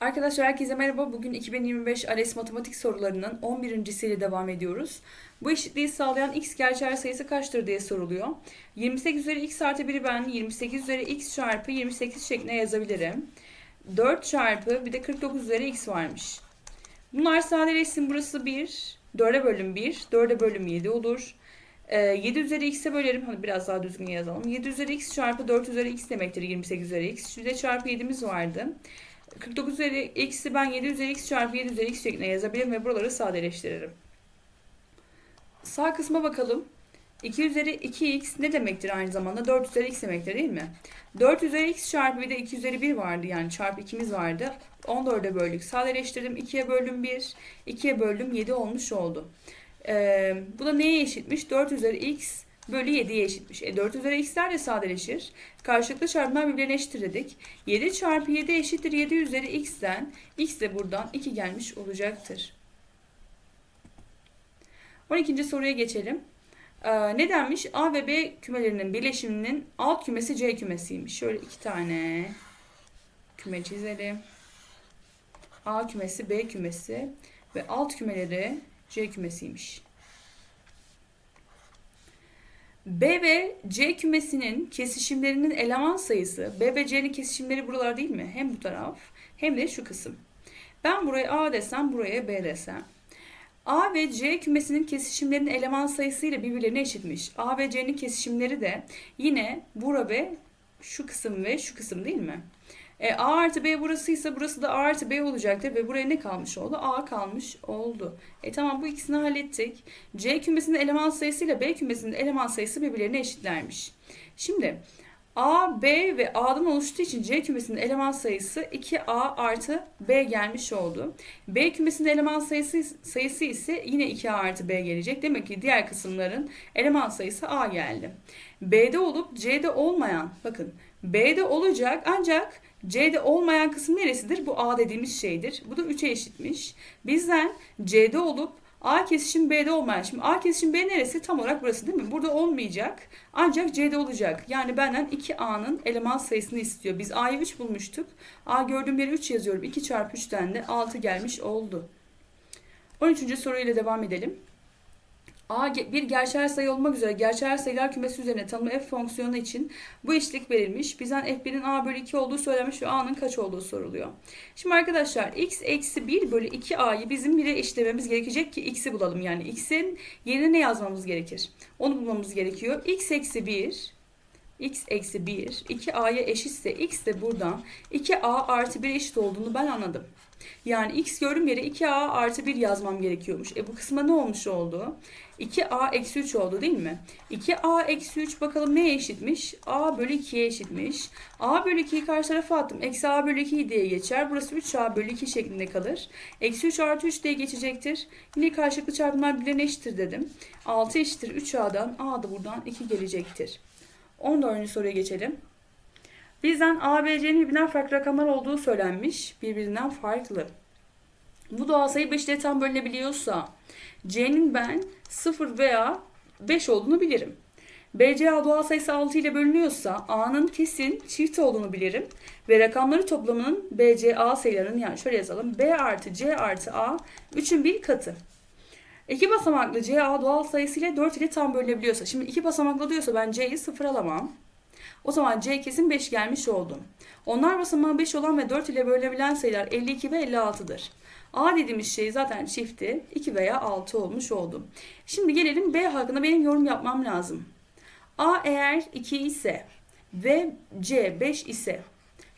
Arkadaşlar herkese merhaba. Bugün 2025 ALES matematik sorularının 11.siyle devam ediyoruz. Bu eşitliği sağlayan x gerçel sayısı kaçtır diye soruluyor. 28 üzeri x artı 1'i ben 28 üzeri x çarpı 28 şeklinde yazabilirim. 4 çarpı bir de 49 üzeri x varmış. Bunlar sadeleşsin. Burası 1. 4'e bölüm 1. 4'e bölüm 7 olur. Ee, 7 üzeri x'e bölerim. Hadi biraz daha düzgün yazalım. 7 üzeri x çarpı 4 üzeri x demektir 28 üzeri x. Şurada çarpı 7'miz vardı. 49 üzeri x'i ben 7 üzeri x çarpı 7 üzeri x şeklinde yazabilirim ve buraları sadeleştiririm. Sağ kısma bakalım. 2 üzeri 2x ne demektir aynı zamanda? 4 üzeri x demektir değil mi? 4 üzeri x çarpı bir de 2 üzeri 1 vardı yani çarpı 2'miz vardı. 14'e böldük. Sadeleştirdim. 2'ye böldüm 1. 2'ye böldüm 7 olmuş oldu. Ee, bu da neye eşitmiş? 4 üzeri x bölü 7'ye eşitmiş. E 4 üzeri x'ler de sadeleşir. Karşılıklı çarpımlar birbirine eşittir dedik. 7 çarpı 7 eşittir 7 üzeri x'ten x de buradan 2 gelmiş olacaktır. 12. soruya geçelim. Ee, ne denmiş? A ve B kümelerinin birleşiminin alt kümesi C kümesiymiş. Şöyle iki tane küme çizelim. A kümesi, B kümesi ve alt kümeleri C kümesiymiş. B ve C kümesinin kesişimlerinin eleman sayısı, B ve C'nin kesişimleri buralar değil mi? Hem bu taraf hem de şu kısım. Ben buraya A desem, buraya B desem. A ve C kümesinin kesişimlerinin eleman sayısı ile birbirlerine eşitmiş. A ve C'nin kesişimleri de yine bura ve şu kısım ve şu kısım değil mi? E, A artı B burasıysa burası da A artı B olacaktır ve buraya ne kalmış oldu? A kalmış oldu. E tamam bu ikisini hallettik. C kümesinin eleman sayısı ile B kümesinin eleman sayısı birbirlerine eşitlermiş. Şimdi A, B ve A'dan oluştuğu için C kümesinin eleman sayısı 2A artı B gelmiş oldu. B kümesinin eleman sayısı, sayısı ise yine 2A artı B gelecek. Demek ki diğer kısımların eleman sayısı A geldi. B'de olup C'de olmayan, bakın B'de olacak ancak C'de olmayan kısım neresidir? Bu A dediğimiz şeydir. Bu da 3'e eşitmiş. Bizden C'de olup A kesişim B'de olmayan. Şimdi A kesişim B neresi? Tam olarak burası değil mi? Burada olmayacak. Ancak C'de olacak. Yani benden 2A'nın eleman sayısını istiyor. Biz A'yı 3 bulmuştuk. A gördüğüm yere 3 yazıyorum. 2 çarpı 3'ten de 6 gelmiş oldu. 13. soruyla devam edelim. A bir gerçel sayı olmak üzere gerçel sayılar kümesi üzerine tanımlı f fonksiyonu için bu eşitlik verilmiş. Bizden f1'in a bölü 2 olduğu söylenmiş ve a'nın kaç olduğu soruluyor. Şimdi arkadaşlar x eksi 1 bölü 2a'yı bizim 1'e eşitlememiz gerekecek ki x'i bulalım. Yani x'in yerine ne yazmamız gerekir? Onu bulmamız gerekiyor. x eksi 1 x eksi 1 2a'ya eşitse x de buradan 2a artı 1 eşit olduğunu ben anladım. Yani x gördüğüm yere 2a artı 1 yazmam gerekiyormuş. E bu kısma ne olmuş oldu? 2a eksi 3 oldu değil mi? 2a eksi 3 bakalım neye eşitmiş? a bölü 2'ye eşitmiş. a bölü 2'yi karşı tarafa attım. Eksi a bölü 2 diye geçer. Burası 3a bölü 2 şeklinde kalır. Eksi 3 artı 3 diye geçecektir. Yine karşılıklı çarpımlar birbirine eşittir dedim. 6 eşittir 3a'dan a da buradan 2 gelecektir. 14. soruya geçelim. Bizden A, B, C'nin birbirinden farklı rakamlar olduğu söylenmiş. Birbirinden farklı. Bu doğal sayı 5 ile tam bölünebiliyorsa C'nin ben 0 veya 5 olduğunu bilirim. BCA doğal sayısı 6 ile bölünüyorsa A'nın kesin çift olduğunu bilirim. Ve rakamları toplamının BCA sayılarının yani şöyle yazalım. B artı C artı A 3'ün bir katı. İki basamaklı CA doğal sayısı ile 4 ile tam bölünebiliyorsa. Şimdi iki basamaklı diyorsa ben C'yi sıfır alamam. O zaman C kesin 5 gelmiş oldu. Onlar basamağı 5 olan ve 4 ile bölünebilen sayılar 52 ve 56'dır. A dediğimiz şey zaten çifti 2 veya 6 olmuş oldu. Şimdi gelelim B hakkında benim yorum yapmam lazım. A eğer 2 ise ve C 5 ise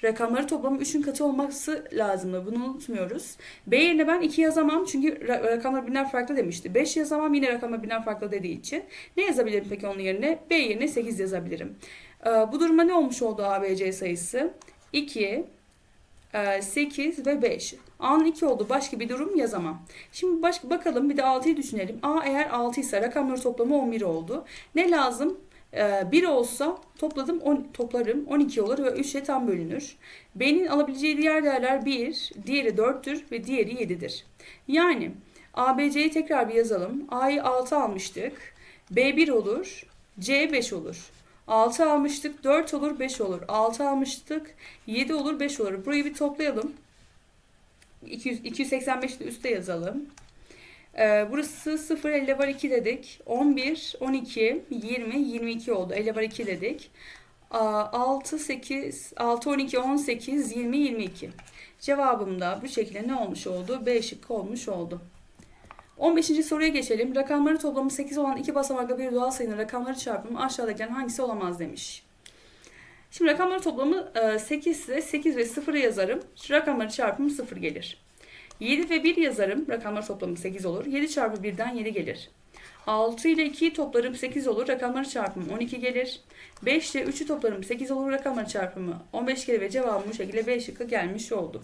rakamları toplamı 3'ün katı olması lazımdı. Bunu unutmuyoruz. B yerine ben 2 yazamam çünkü rakamlar birbirinden farklı demişti. 5 yazamam yine rakamlar birbirinden farklı dediği için. Ne yazabilirim peki onun yerine? B yerine 8 yazabilirim. Ee, bu durumda ne olmuş oldu ABC sayısı? 2, 8 e, ve 5. A'nın 2 oldu. Başka bir durum yazamam. Şimdi baş, bakalım bir de 6'yı düşünelim. A eğer 6 ise rakamları toplamı 11 oldu. Ne lazım? 1 ee, olsa topladım 10, toplarım 12 olur ve 3'e tam bölünür. B'nin alabileceği diğer değerler 1, diğeri 4'tür ve diğeri 7'dir. Yani ABC'yi tekrar bir yazalım. A'yı 6 almıştık. B 1 olur. C 5 olur. 6 almıştık 4 olur 5 olur. 6 almıştık 7 olur 5 olur. Burayı bir toplayalım. 200, 285 de üstte yazalım. Ee, burası 0, 50 var 2 dedik. 11, 12, 20, 22 oldu. 50 var 2 dedik. Aa, 6, 8, 6, 12, 18, 20, 22. Cevabım da bu şekilde ne olmuş oldu? B şıkkı olmuş oldu. 15. soruya geçelim. Rakamları toplamı 8 olan iki basamaklı bir doğal sayının rakamları çarpımı aşağıdakilerin hangisi olamaz demiş. Şimdi rakamları toplamı 8 ise 8 ve 0'ı yazarım. Rakamları çarpımı 0 gelir. 7 ve 1 yazarım. Rakamları toplamı 8 olur. 7 çarpı 1'den 7 gelir. 6 ile 2'yi toplarım 8 olur. Rakamları çarpımı 12 gelir. 5 ile 3'ü toplarım 8 olur. Rakamları çarpımı 15 gelir ve cevabım bu şekilde B şıkkı gelmiş oldu.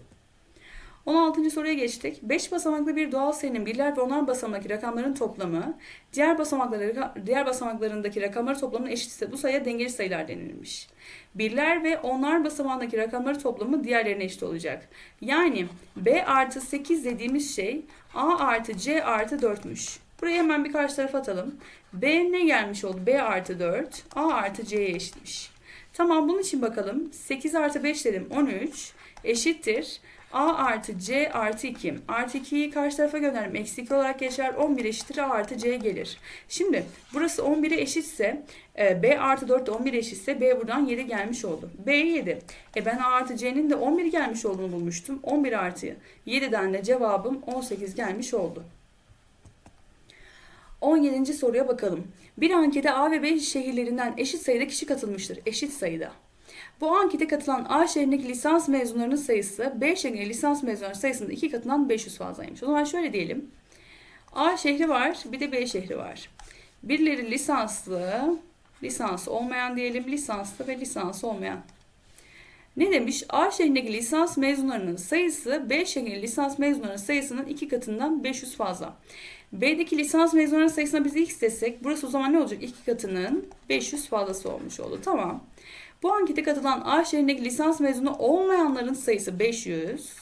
16. soruya geçtik. 5 basamaklı bir doğal sayının birler ve onar basamağındaki rakamların toplamı diğer basamakları diğer basamaklarındaki rakamları toplamına eşitse bu sayıya dengeli sayılar denilmiş. Birler ve onlar basamağındaki rakamları toplamı diğerlerine eşit olacak. Yani B artı 8 dediğimiz şey A artı C artı 4'müş. Buraya hemen bir karşı tarafa atalım. B ne gelmiş oldu? B artı 4. A artı C'ye eşitmiş. Tamam bunun için bakalım. 8 artı 5 dedim 13 eşittir. A artı C artı 2. Artı 2'yi karşı tarafa gönderim. Eksi 2 olarak geçer. 11 eşittir A artı C gelir. Şimdi burası 11'e eşitse e, B artı 4 de 11 eşitse B buradan 7 gelmiş oldu. B 7. E ben A artı C'nin de 11 gelmiş olduğunu bulmuştum. 11 artı 7'den de cevabım 18 gelmiş oldu. 17. soruya bakalım. Bir ankete A ve B şehirlerinden eşit sayıda kişi katılmıştır. Eşit sayıda. Bu ankete katılan A şehrindeki lisans mezunlarının sayısı B şehrindeki lisans mezunlarının sayısının iki katından 500 fazlaymış. O zaman şöyle diyelim. A şehri var, bir de B şehri var. Birileri lisanslı, lisans olmayan diyelim, lisanslı ve lisans olmayan. Ne demiş? A şehrindeki lisans mezunlarının sayısı B şehrindeki lisans mezunlarının sayısının iki katından 500 fazla. B'deki lisans mezunlarının sayısına biz x desek burası o zaman ne olacak? İki katının 500 fazlası olmuş oldu. Tamam. Bu ankete katılan A şehrindeki lisans mezunu olmayanların sayısı 500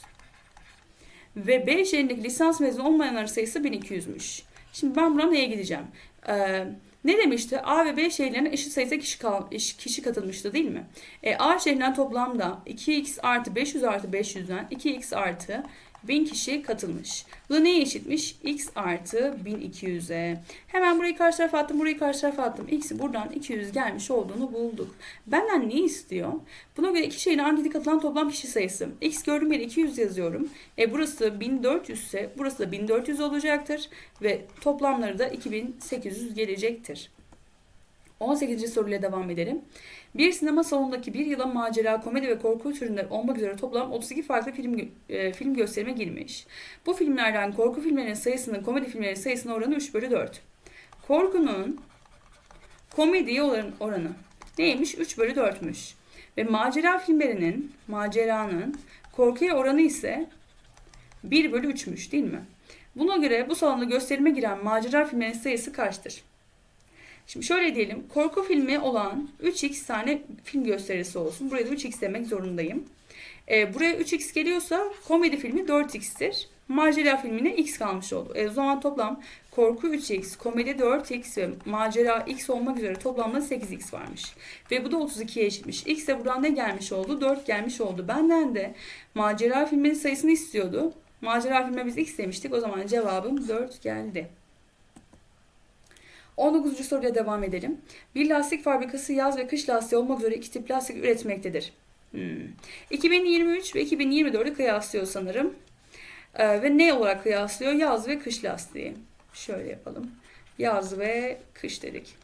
ve B şehrindeki lisans mezunu olmayanların sayısı 1200'müş. Şimdi ben buna neye gideceğim? Ee, ne demişti? A ve B şehirlerine eşit sayıda kişi, kal, kişi katılmıştı değil mi? E, A şehrinden toplamda 2x artı 500 artı 500'den 2x artı 1000 kişi katılmış. Bu da neye eşitmiş? X artı 1200'e. Hemen burayı karşı tarafa attım, burayı karşı tarafa attım. X'i buradan 200 gelmiş olduğunu bulduk. Benden ne istiyor? Buna göre iki şeyin ankete katılan toplam kişi sayısı. X gördüğüm yere 200 yazıyorum. E burası 1400 ise burası da 1400 olacaktır. Ve toplamları da 2800 gelecektir. 18. soruyla devam edelim. Bir sinema salonundaki bir yıla macera, komedi ve korku türünde olmak üzere toplam 32 farklı film e, film gösterime girmiş. Bu filmlerden korku filmlerinin sayısının komedi filmlerinin sayısının oranı 3 bölü 4. Korkunun komediye oranı, oranı neymiş? 3 bölü 4'müş. Ve macera filmlerinin, maceranın korkuya oranı ise 1 bölü 3'müş değil mi? Buna göre bu salonda gösterime giren macera filmlerinin sayısı kaçtır? Şimdi şöyle diyelim. Korku filmi olan 3x tane film gösterisi olsun. Buraya da 3x demek zorundayım. E, buraya 3x geliyorsa komedi filmi 4x'tir. Macera filmine x kalmış oldu. E, o zaman toplam korku 3x, komedi 4x ve macera x olmak üzere toplamda 8x varmış. Ve bu da 32'ye eşitmiş. X de buradan ne gelmiş oldu? 4 gelmiş oldu. Benden de macera filminin sayısını istiyordu. Macera filme biz x demiştik. O zaman cevabım 4 geldi. 19. soruya devam edelim. Bir lastik fabrikası yaz ve kış lastiği olmak üzere iki tip lastik üretmektedir. Hmm. 2023 ve 2024'ü kıyaslıyor sanırım. Ee, ve ne olarak kıyaslıyor? Yaz ve kış lastiği. Şöyle yapalım. Yaz ve kış dedik.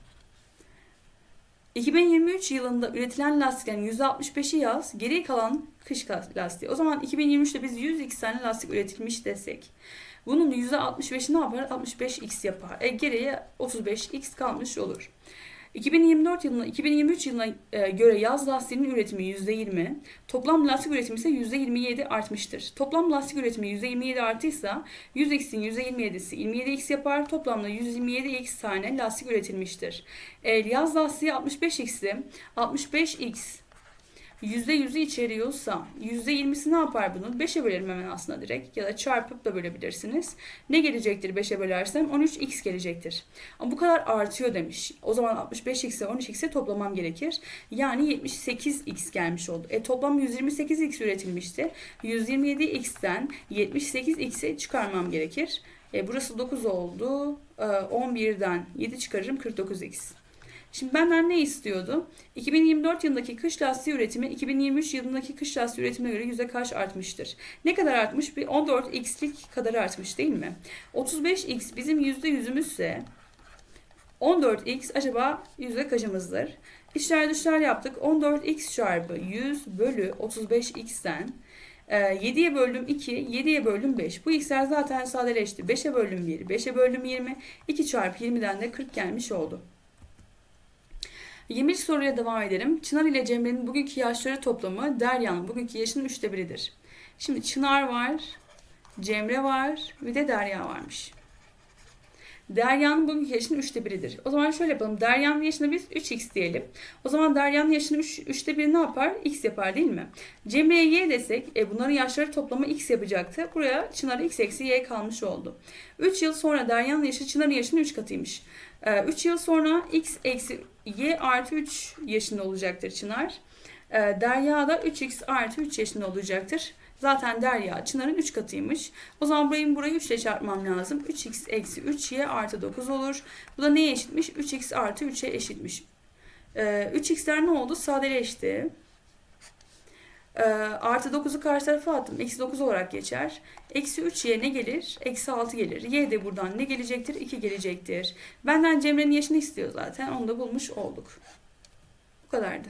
2023 yılında üretilen lastiklerin %65'i yaz, geri kalan kış lastiği. O zaman 2023'te biz 100 tane lastik üretilmiş desek. Bunun %65'i ne yapar? 65x yapar. E geriye 35x kalmış olur. 2024 yılına 2023 yılına e, göre yaz lastiğinin üretimi %20, toplam lastik üretimi ise %27 artmıştır. Toplam lastik üretimi %27 artıysa 100x'in %27'si 27x yapar. Toplamda 127x tane lastik üretilmiştir. E, yaz lastiği 65x'i 65x %100'ü içeriyorsa %20'si ne yapar bunun? 5'e bölerim hemen aslında direkt ya da çarpıp da bölebilirsiniz. Ne gelecektir 5'e bölersem? 13x gelecektir. Ama bu kadar artıyor demiş. O zaman 65x'e 13x'e toplamam gerekir. Yani 78x gelmiş oldu. E toplam 128x üretilmişti. 127x'ten 78x'e çıkarmam gerekir. E, burası 9 oldu. E, 11'den 7 çıkarırım 49x. Şimdi benden ne istiyordu? 2024 yılındaki kış lastiği üretimi 2023 yılındaki kış lastiği üretimine göre yüzde kaç artmıştır? Ne kadar artmış? Bir 14x'lik kadar artmış değil mi? 35x bizim yüzde yüzümüzse 14x acaba yüzde kaçımızdır? İşler dışlar yaptık. 14x çarpı 100 bölü 35x'ten 7'ye böldüm 2, 7'ye böldüm 5. Bu x'ler zaten sadeleşti. 5'e böldüm 1, 5'e böldüm 20. 2 çarpı 20'den de 40 gelmiş oldu. 20. soruya devam edelim. Çınar ile Cemre'nin bugünkü yaşları toplamı Derya'nın bugünkü yaşının üçte biridir. Şimdi Çınar var, Cemre var, bir de Derya varmış. Derya'nın bugünkü yaşının üçte biridir. O zaman şöyle yapalım. Derya'nın yaşına biz 3x diyelim. O zaman Derya'nın yaşının 3, üçte biri ne yapar? x yapar değil mi? Cemre'ye y desek e, bunların yaşları toplamı x yapacaktı. Buraya Çınar'a x eksi y kalmış oldu. 3 yıl sonra Derya'nın yaşı Çınar'ın yaşının 3 katıymış. 3 yıl sonra x eksi y artı 3 yaşında olacaktır Çınar. Ee, Derya da 3x artı 3 yaşında olacaktır. Zaten Derya Çınar'ın 3 katıymış. O zaman burayı burayı 3 ile çarpmam lazım. 3x eksi 3y artı 9 olur. Bu da neye eşitmiş? 3x artı 3'e eşitmiş. Ee, 3x'ler ne oldu? Sadeleşti. Ee, artı 9'u karşı tarafa attım. Eksi 9 olarak geçer. Eksi 3y ne gelir? Eksi 6 gelir. Y de buradan ne gelecektir? 2 gelecektir. Benden Cemre'nin yaşını istiyor zaten. Onu da bulmuş olduk. Bu kadardı.